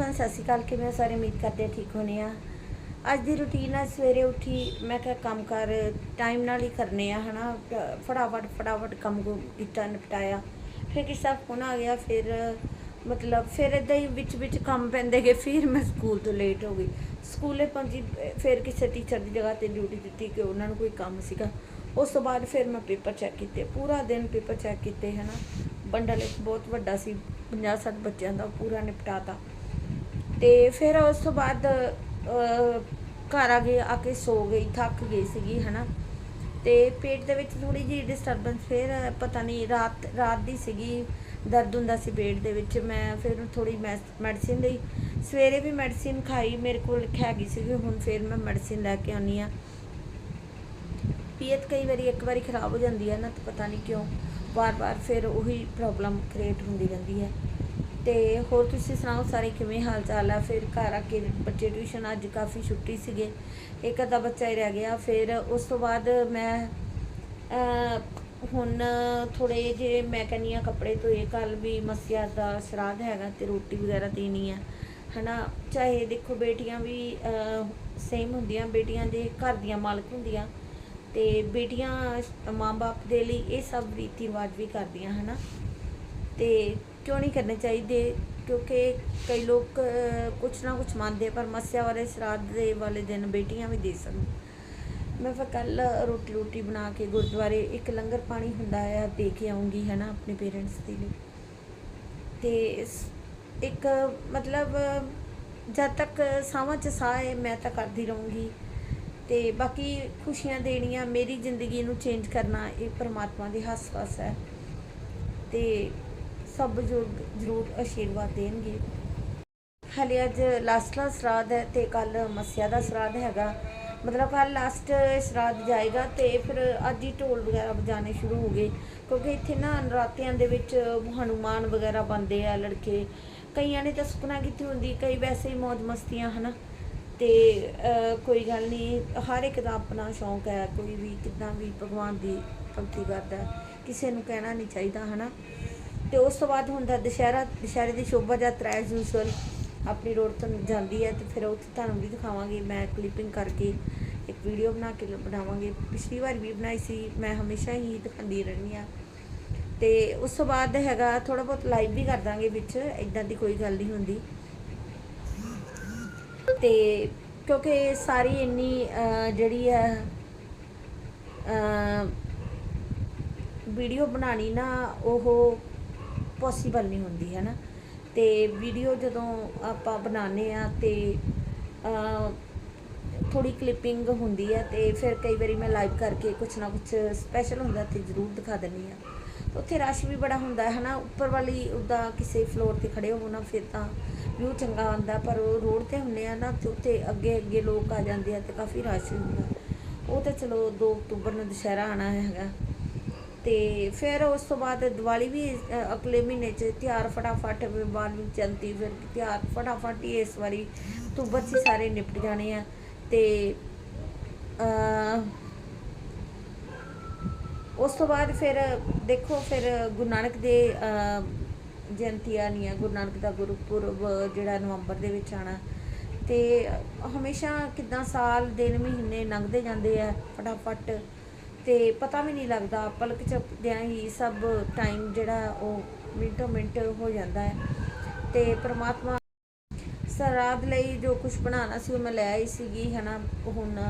ਹਾਂ ਸਤਿ ਸ਼੍ਰੀ ਅਕਾਲ, ਕਿਵੇਂ ਹੋ? ਸਾਰੇ ਉਮੀਦ ਕਰਦੇ ਠੀਕ ਹੋਣੇ ਆ। ਅੱਜ ਦੀ ਰੁਟੀਨ ਆ, ਸਵੇਰੇ ਉੱਠੀ ਮੈਂ ਕਿਹਾ ਕੰਮ ਕਰ ਟਾਈਮ ਨਾਲ ਹੀ ਕਰਨੇ ਆ, ਹਨਾ। ਟ- ਫਟਾਫਟ ਫਟਾਫਟ ਕੰਮ ਕੁ ਕੀਤਾ, ਨਿਪਟਾਇਆ। ਫਿਰ ਕਿਸੇ ਦਾ ਫੋਨ ਆ ਗਿਆ, ਫਿਰ ਮਤਲਬ ਫਿਰ ਇਦਾਂ ਹੀ ਵਿੱਚ ਵਿੱਚ ਕੰਮ ਪੈਂਦੇ ਗਏ। ਫਿਰ ਮੈਂ ਸਕੂਲ ਤੋਂ ਲੇਟ ਹੋ ਗਈ। ਸਕੂਲੇ ਪਹੁੰਚੀ, ਫਿਰ ਕਿਸੇ ਟੀਚਰ ਦੀ ਜਗ੍ਹਾ ਤੇ ਡਿਊਟੀ ਦਿੱਤੀ ਕਿ ਉਹਨਾਂ ਨੂੰ ਕੋਈ ਕੰਮ ਸੀਗਾ। ਉਸ ਤੋਂ ਬਾਅਦ ਫਿਰ ਮੈਂ ਪੇਪਰ ਚੈੱਕ ਕੀਤੇ। ਪੂਰਾ ਦਿਨ ਪੇਪਰ ਚੈੱਕ ਕੀਤੇ, ਹਨਾ। ਬੰਡਲ ਇੱਕ ਬਹੁਤ ਵੱਡਾ ਸੀ 50 60 ਬੱਚਿਆਂ ਦਾ ਉਹ ਪੂਰਾ ਨਿਪਟਾਤਾ। ਤੇ ਫਿਰ ਉਸ ਤੋਂ ਬਾਅਦ ਘਰ ਆ ਗਏ, ਆ ਕੇ ਸੋ ਗਈ, ਥੱਕ ਗਈ ਸੀਗੀ, ਹਨਾ। ਤੇ ਪੇਟ ਦੇ ਵਿੱਚ ਥੋੜੀ ਜਿਹੀ ਡਿਸਟਰਬੈਂਸ ਫਿਰ, ਪਤਾ ਨਹੀਂ, ਰਾਤ ਰਾਤ ਦੀ ਸੀਗੀ, ਦਰਦ ਹੁੰਦਾ ਸੀ ਪੇਟ ਦੇ ਵਿੱਚ। ਮੈਂ ਫਿਰ ਥੋੜੀ ਮੈਡੀਸਿਨ ਲਈ। ਸਵੇਰੇ ਵੀ ਮੈਡੀਸਿਨ ਖਾਈ, ਮੇਰੇ ਕੋਲ ਲਿਖਿਆ ਗਈ ਸੀਗੀ, ਹੁਣ ਫਿਰ ਮੈਂ ਮੈਡੀਸਿਨ ਲੈ ਕੇ ਆਉਣੀ ਆ ਪੀਅਤ ਕਈ ਵਾਰੀ ਇੱਕ ਵਾਰੀ ਖਰਾਬ ਹੋ ਜਾਂਦੀ ਹੈ ਨਾ, ਤਾਂ ਪਤਾ ਨਹੀਂ ਕਿਉਂ, ਵਾਰ-ਵਾਰ ਫਿਰ ਉਹੀ ਪ੍ਰੋਬਲਮ ਕ੍ਰੀਏਟ ਹੁੰਦੀ ਰਹਿੰਦੀ ਹੈ। ਤੇ ਹੋਰ ਤੁਸੀਂ ਸੁਣਾਓ ਸਾਰੇ ਕਿਵੇਂ ਹਾਲ ਚਾਲ ਆ? ਫਿਰ ਘਰ ਆ ਕੇ ਬੱਚੇ ਟਿਊਸ਼ਨ ਅੱਜ ਕਾਫੀ ਛੁੱਟੀ ਸੀਗੇ। ਇੱਕ ਅੱਧਾ ਬੱਚਾ ਹੀ ਰਹਿ ਗਿਆ। ਫਿਰ ਉਸ ਤੋਂ ਬਾਅਦ ਮੈਂ ਹੁਣ ਥੋੜੇ ਜਿਹੇ ਮੈਂ ਕਹਿੰਦੀ ਆ ਕੱਪੜੇ ਧੋਏ। ਕੱਲ ਵੀ ਮਸਿਆ ਦਾ ਸ਼ਰਾਧ ਹੈਗਾ ਤੇ ਰੋਟੀ ਵਗੈਰਾ ਦੇਣੀ ਆ। ਹਨਾ, ਚਾਹੇ ਦੇਖੋ ਬੇਟੀਆਂ ਵੀ ਸੇਮ ਹੁੰਦੀਆਂ। ਬੇਟੀਆਂ ਦੇ ਘਰ ਦੀਆਂ ਮਾਲਕ ਹੁੰਦੀਆਂ। ਤੇ ਬੇਟੀਆਂ ਮਾਂ-ਬਾਪ ਦੇ ਲਈ ਇਹ ਸਭ ਰੀਤੀ ਰਿਵਾਜ ਵੀ ਕਰਦੀਆਂ, ਹਨਾ। ਤੇ ਕਿਉਂ ਨਹੀਂ ਕਰਨੇ ਚਾਹੀਦੇ? ਕਿਉਂਕਿ ਕਈ ਲੋਕ ਕੁਛ ਨਾ ਕੁਛ ਮੰਨਦੇ ਪਰ ਮੱਸਿਆ ਵਾਲੇ ਸ਼ਰਾਧ ਦੇ ਵਾਲੇ ਦਿਨ ਬੇਟੀਆਂ ਵੀ ਦੇ ਸਕਣ। ਮੈਂ ਫਿਰ ਕੱਲ ਰੋਟੀ ਰੋਟੀ ਬਣਾ ਕੇ ਗੁਰਦੁਆਰੇ ਇੱਕ ਲੰਗਰ ਪਾਣੀ ਹੁੰਦਾ ਆ, ਦੇ ਕੇ ਆਉਂਗੀ ਹੈ ਨਾ ਆਪਣੇ ਪੇਰੈਂਟਸ ਦੇ ਲਈ। ਤੇ ਇੱਕ, ਮਤਲਬ, ਜਦ ਤੱਕ ਸਾਵਾਂ ਚ ਸਾਹ ਹੈ ਮੈਂ ਤਾਂ ਕਰਦੀ ਰਹੂੰਗੀ। ਤੇ ਬਾਕੀ ਖੁਸ਼ੀਆਂ ਦੇਣੀਆਂ, ਮੇਰੀ ਜ਼ਿੰਦਗੀ ਨੂੰ ਚੇਂਜ ਕਰਨਾ, ਇਹ ਪਰਮਾਤਮਾ ਦੀ ਹੱਥ-ਵਸ ਹੈ। ਤੇ ਸਭ ਬਜ਼ੁਰਗ ਜ਼ਰੂਰ ਆਸ਼ੀਰਵਾਦ ਦੇਣਗੇ। ਹਲੇ ਅੱਜ ਲਾਸਟ ਲਾ ਸਰਾਧ ਹੈ ਤੇ ਕੱਲ ਮੱਸਿਆ ਦਾ ਸਰਾਧ ਹੈਗਾ। ਮਤਲਬ ਕੱਲ ਲਾਸਟ ਸਰਾਧ ਜਾਏਗਾ ਤੇ ਫਿਰ ਅੱਜ ਹੀ ਢੋਲ ਵਗੈਰਾ ਵਜਾਣੇ ਸ਼ੁਰੂ ਹੋ ਗਏ। ਕਿਉਂਕਿ ਇੱਥੇ ਨਾ ਨਰਾਤਿਆਂ ਦੇ ਵਿੱਚ ਹਨੂਮਾਨ ਵਗੈਰਾ ਬੰਦੇ ਆ ਲੜਕੇ। ਕਈਆਂ ਨੇ ਤਾਂ ਸੁਪਨਾ ਕੀਤੀ ਹੁੰਦੀ ਕਈ ਵੈਸੇ ਹੀ ਮौज ਮਸਤੀਆਂ ਹਨਾ? ਤੇ ਅਹ, ਕੋਈ ਗੱਲ ਨਹੀਂ ਹਰ ਇੱਕ ਦਾ ਆਪਣਾ ਸ਼ੌਂਕ ਹੈ ਕੋਈ ਵੀ ਕਿਦਾਂ ਵੀ ਭਗਵਾਨ ਦੀ ਭਗਤੀ ਕਰਦਾ ਕਿਸੇ ਨੂੰ ਕਹਿਣਾ ਨਹੀਂ ਚਾਹੀਦਾ ਹਨਾ? ਤੇ ਉਸ ਤੋਂ ਬਾਅਦ ਹੁੰਦਾ ਦੁਸ਼ਹਿਰਾ, ਦੁਸ਼ਹਿਰੇ ਦੀ ਸ਼ੋਭਾ ਯਾਤਰਾ ਐਸ ਯੂਜ਼ੁਅਲ ਆਪਣੀ ਰੋਡ ਤੋਂ ਜਾਂਦੀ ਹੈ ਤੇ ਫਿਰ ਉੱਥੇ ਤੁਹਾਨੂੰ ਵੀ ਦਿਖਾਵਾਂਗੇ, ਮੈਂ ਕਲਿੱਪਿੰਗ ਕਰਕੇ ਇੱਕ ਵੀਡੀਓ ਬਣਾ ਕੇ ਬਣਾਵਾਂਗੇ। ਪਿਛਲੀ ਵਾਰ ਵੀ ਬਣਾਈ ਸੀ, ਮੈਂ ਹਮੇਸ਼ਾ ਹੀ ਦਿਖਾਉਂਦੀ ਰਹਿੰਦੀ ਆ ਤੇ ਉਸ ਤੋਂ ਬਾਅਦ ਹੈਗਾ ਥੋੜਾ ਬਹੁਤ ਲਾਈਵ ਵੀ ਕਰ ਦਾਂਗੇ ਵਿੱਚ ਇਦਾਂ ਦੀ ਕੋਈ ਗੱਲ ਨਹੀਂ ਹੁੰਦੀ। ਤੇ ਕਿਉਂਕਿ ਸਾਰੀ ਇੰਨੀ ਜਿਹੜੀ ਹੈ ਵੀਡੀਓ ਬਣਾਣੀ ਨਾ, ਉਹ ਪੋਸੀਬਲ ਨਹੀਂ ਹੁੰਦੀ ਹੈ ਨਾ ਤੇ ਵੀਡੀਓ ਜਦੋਂ ਆਪਾਂ ਬਣਾਉਂਦੇ ਆ ਤੇ ਥੋੜੀ ਕਲਿੱਪਿੰਗ ਹੁੰਦੀ ਹੈ ਤੇ ਫਿਰ ਕਈ ਵਾਰੀ ਮੈਂ ਲਾਈਵ ਕਰਕੇ ਕੁਛ ਨਾ ਕੁਛ ਸਪੈਸ਼ਲ ਹੁੰਦਾ, ਤੇ ਜ਼ਰੂਰ ਦਿਖਾ ਦਿੰਦੀ ਆ ਉੱਥੇ ਰਸ਼ ਵੀ ਬੜਾ ਹੁੰਦਾ ਹੈ ਨਾ ਉੱਪਰ ਵਾਲੀ ਉੱਦਾਂ ਕਿਸੇ ਫਲੋਰ ਤੇ ਖੜੇ ਹੋ ਨਾ, ਫਿਰ ਤਾਂ ਵਿਊ ਚੰਗਾ ਆਉਂਦਾ, ਪਰ ਉਹ ਰੋਡ ਤੇ ਹੁੰਨੇ ਆ ਨਾ, ਤੇ ਉੱਥੇ ਅੱਗੇ ਅੱਗੇ ਲੋਕ ਆ ਜਾਂਦੇ ਆ ਤੇ ਕਾਫੀ ਰਸ਼ ਹੁੰਦਾ। ਉਹ ਤਾਂ ਚਲੋ 2 ਅਕਤੂਬਰ ਨੂੰ ਦੁਸ਼ਹਿਰਾ ਆਣਾ ਹੈਗਾ। ਤੇ ਫਿਰ ਉਸ ਤੋਂ ਬਾਅਦ ਦੀਵਾਲੀ ਵੀ ਅਗਲੇ ਮਹੀਨੇ ਚ ਤਿਉਹਾਰ ਫਟਾਫਟ ਬਾਲਵੀਂ ਜਯੰਤੀ ਫਿਰ ਤਿਉਹਾਰ ਫਟਾਫਟ ਹੀ ਇਸ ਵਾਰੀ ਅਕਤੂਬਰ ਚ ਸਾਰੇ ਨਿਪਟ ਜਾਣੇ ਆ ਤੇ ਉਸ ਤੋਂ ਬਾਅਦ ਫਿਰ ਦੇਖੋ ਫਿਰ ਗੁਰੂ ਨਾਨਕ ਦੇ ਜਯੰਤੀ ਆਉਣੀ ਆ ਗੁਰੂ ਨਾਨਕ ਦਾ ਗੁਰਪੁਰਬ ਜਿਹੜਾ ਨਵੰਬਰ ਦੇ ਵਿੱਚ ਆਣਾ ਤੇ ਹਮੇਸ਼ਾ ਕਿਦਾਂ ਸਾਲ, ਦਿਨ, ਮਹੀਨੇ ਲੰਘਦੇ ਜਾਂਦੇ ਆ ਫਟਾਫਟ। ਤੇ ਪਤਾ ਵੀ ਨਹੀਂ ਲੱਗਦਾ, ਪਲਕ ਝਪਦਿਆਂ ਹੀ ਸਭ ਟਾਈਮ ਜਿਹੜਾ ਉਹ ਮਿੰਟੋ ਮਿੰਟ ਹੋ ਜਾਂਦਾ ਹੈ। ਤੇ ਪ੍ਰਮਾਤਮਾ ਸਰਾਧ ਲਈ ਜੋ ਕੁਝ ਬਣਾਉਣਾ ਸੀ ਉਹ ਮੈਂ ਲੈ ਆਈ ਸੀਗੀ, ਹਨਾ। ਹੁਣ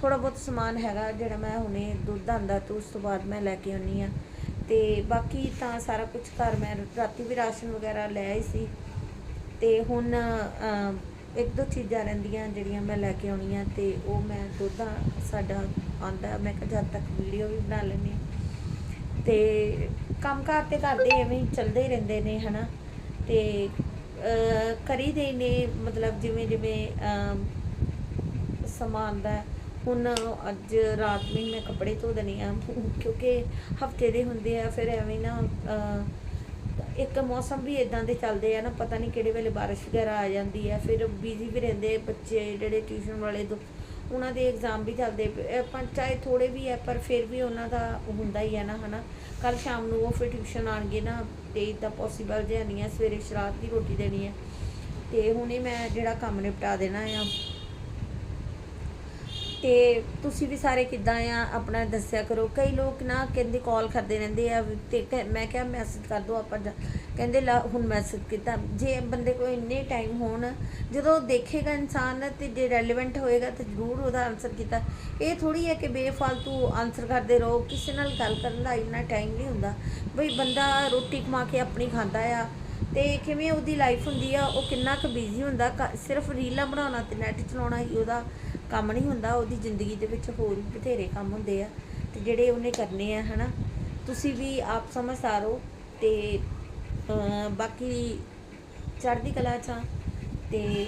ਥੋੜਾ ਬਹੁਤ ਸਮਾਨ ਹੈਗਾ ਜਿਹੜਾ ਮੈਂ ਹੁਣੇ ਦੁੱਧ ਆਂਦਾ ਤੇ ਉਸ ਤੋਂ ਬਾਅਦ ਮੈਂ ਲੈ ਕੇ ਆਉਣੀ ਆ ਤੇ ਬਾਕੀ ਤਾਂ ਸਾਰਾ ਕੁਝ ਘਰ ਮੈਂ ਰਾਤੀ ਵੀ ਰਾਸ਼ਨ ਵਗੈਰਾ ਲੈ ਆਈ ਸੀ। ਤੇ ਹੁਣ ਇੱਕ ਦੋ ਚੀਜ਼ਾਂ ਰਹਿੰਦੀਆਂ ਜਿਹੜੀਆਂ ਮੈਂ ਲੈ ਕੇ ਆਉਣੀਆਂ ਤੇ ਉਹ ਮੈਂ ਦੁੱਧ ਸਾਡਾ ਆਂਦਾ ਮੈਂ ਕਿਹਾ ਜਦ ਤੱਕ ਵੀਡੀਓ ਵੀ ਬਣਾ ਲੈਂਦੀ ਹਾਂ। ਤੇ ਕੰਮਕਾਰ ਤੇ ਕਰਦੇ ਐਵੇਂ ਹੀ ਚੱਲਦੇ ਹੀ ਰਹਿੰਦੇ ਨੇ ਹਨਾ। ਤੇ ਅਹ, ਕਰੀ ਦੇ ਨੇ ਮਤਲਬ ਜਿਵੇਂ ਜਿਵੇਂ ਅਮ, ਸਮਾਂ ਆਉਂਦਾ ਹੁਣ ਅੱਜ ਰਾਤ ਨੂੰ ਮੈਂ ਕੱਪੜੇ ਧੋ ਦੇਣੇ ਆ ਕਿਉਂਕਿ ਹਫ਼ਤੇ ਦੇ ਹੁੰਦੇ ਆ ਫਿਰ ਐਵੇਂ ਨਾ ਇੱਕ ਮੌਸਮ ਵੀ ਇਦਾਂ ਦੇ ਚੱਲਦੇ ਆ ਨਾ, ਪਤਾ ਨਹੀਂ ਕਿਹੜੇ ਵੇਲੇ ਬਾਰਿਸ਼ ਵਗੈਰਾ ਆ ਜਾਂਦੀ ਹੈ ਫਿਰ ਬਿਜ਼ੀ ਵੀ ਰਹਿੰਦੇ ਬੱਚੇ, ਜਿਹੜੇ ਟਿਊਸ਼ਨ ਵਾਲੇ ਦੋ, ਉਹਨਾਂ ਦੇ ਐਗਜ਼ਾਮ ਵੀ ਚੱਲਦੇ ਆਪਾਂ ਚਾਹੇ ਥੋੜੇ ਵੀ ਹੈ ਪਰ ਫਿਰ ਵੀ ਉਹਨਾਂ ਦਾ ਹੁੰਦਾ ਹੀ ਹੈ ਨਾ, ਹਨਾ। ਕੱਲ ਸ਼ਾਮ ਨੂੰ ਉਹ ਫਿਰ ਟਿਊਸ਼ਨ ਆਣਗੇ ਨਾ, ਤੇ ਇਦਾਂ ਪੋਸੀਬਲ ਜਿਹਾ ਨਹੀਂ ਹੈ ਸਵੇਰੇ ਸ਼ਰਾਤ ਦੀ ਰੋਟੀ ਦੇਣੀ ਹੈ ਤੇ ਹੁਣੇ ਮੈਂ ਜਿਹੜਾ ਕੰਮ ਨਿਪਟਾ ਦੇਣਾ ਆ ਤੇ ਤੁਸੀਂ ਵੀ ਸਾਰੇ ਕਿੱਦਾਂ ਆ? ਆਪਣਾ ਦੱਸਿਆ ਕਰੋ। ਕਈ ਲੋਕ ਨਾ ਕਹਿੰਦੇ ਕਾਲ ਕਰਦੇ ਰਹਿੰਦੇ ਆ ਵੀ ਤੇ ਕਹਿ- ਮੈਂ ਕਿਹਾ ਮੈਸੇਜ ਕਰ ਦਿਓ ਆਪਾਂ ਜਾ- ਕਹਿੰਦੇ ਲਾ, ਹੁਣ ਮੈਸੇਜ ਕੀਤਾ। ਜੇ ਬੰਦੇ ਕੋਲ ਇੰਨੇ ਟਾਈਮ ਹੋਣ, ਜਦੋਂ ਦੇਖੇਗਾ ਇਨਸਾਨ ਤੇ ਜੇ ਰੈਲੇਵੈਂਟ ਹੋਏਗਾ ਤੇ ਜ਼ਰੂਰ ਉਹਦਾ ਆਨਸਰ ਕੀਤਾ। ਇਹ ਥੋੜੀ ਹੈ ਕਿ ਬੇਫਾਲਤੂ ਆਨਸਰ ਕਰਦੇ ਰਹੋ। ਕਿਸੇ ਨਾਲ ਗੱਲ ਕਰਨ ਦਾ ਇੰਨਾ ਟਾਈਮ ਨਹੀਂ ਹੁੰਦਾ। ਬਈ ਬੰਦਾ ਰੋਟੀ ਕਮਾ ਕੇ ਆਪਣੀ ਖਾਂਦਾ ਆ। ਤੇ ਕਿਵੇਂ ਉਹਦੀ ਲਾਈਫ ਹੁੰਦੀ ਆ, ਉਹ ਕਿੰਨਾ ਕੁ ਬਿਜ਼ੀ ਹੁੰਦਾ। ਕ- ਸਿਰਫ ਰੀਲਾਂ ਬਣਾਉਣਾ ਤੇ ਨੈਟ ਚਲਾਉਣਾ ਹੀ ਉਹਦਾ। ਕੰਮ ਨਹੀਂ ਹੁੰਦਾ, ਉਹਦੀ ਜ਼ਿੰਦਗੀ ਦੇ ਵਿੱਚ ਹੋਰ ਵੀ ਬਥੇਰੇ ਕੰਮ ਹੁੰਦੇ ਆ ਤੇ ਜਿਹੜੇ ਉਹਨੇ ਕਰਨੇ ਆ, ਹਨਾ। ਤੁਸੀਂ ਵੀ ਆਪ ਸਮਝਦਾਰ ਹੋ ਤੇ ਬਾਕੀ ਚੜ੍ਹਦੀ ਕਲਾ ਚ ਆ ਤੇ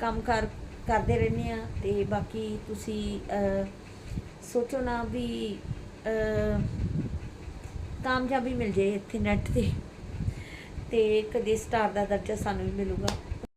ਕੰਮ ਕਰ, ਕਰਦੇ ਰਹਿੰਦੇ ਆ ਤੇ ਬਾਕੀ ਤੁਸੀਂ ਸੋਚੋ ਨਾ ਵੀ ਕਾਮਯਾਬੀ ਮਿਲ ਜੇ ਇੱਥੇ ਨੈਟ ਤੇ ਤੇ ਕਦੇ ਸਟਾਰ ਦਾ ਦਰਜਾ ਸਾਨੂੰ ਵੀ ਮਿਲੂਗਾ।